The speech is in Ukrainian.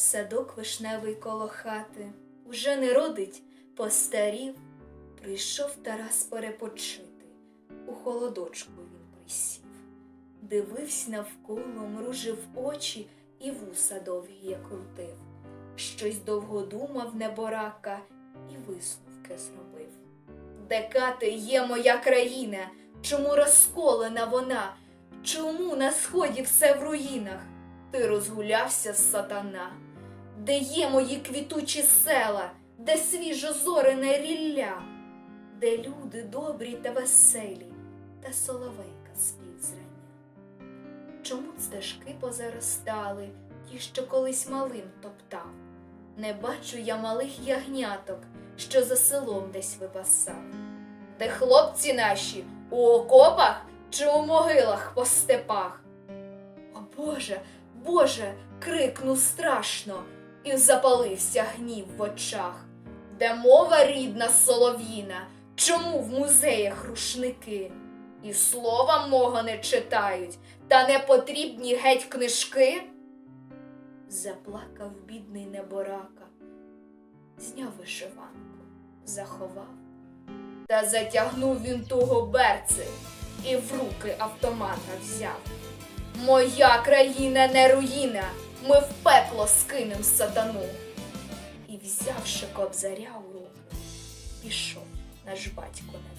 Садок вишневий коло хати уже не родить, постарів. Прийшов Тарас перепочити, у холодочку він присів. Дивився навколо, мружив очі і вуса довгі я крутив. Щось довго думав неборака і висновки зробив. Де кати є моя країна? Чому розколена вона? Чому на сході все в руїнах? Ти розгулявся, сатана. Де є мої квітучі села, де свіжо зорене рілля, де люди добрі та веселі, та соловейка спів зрання. Чому стежки позаростали, ті, що колись малим топтав? Не бачу я малих ягняток, що за селом десь випасав. Де хлопці наші у окопах чи у могилах по степах? О Боже, Боже, крикнув страшно, і запалився гнів в очах. Де мова рідна солов'їна, чому в музеях рушники? І слова мого не читають, та не потрібні геть книжки? Заплакав бідний неборака, зняв вишиванку, заховав. Та затягнув він туго берци і в руки автомата взяв. Моя країна не руїна, ми в пекло скинем сатану. І взявши кобзаря у руку, пішов наш батько на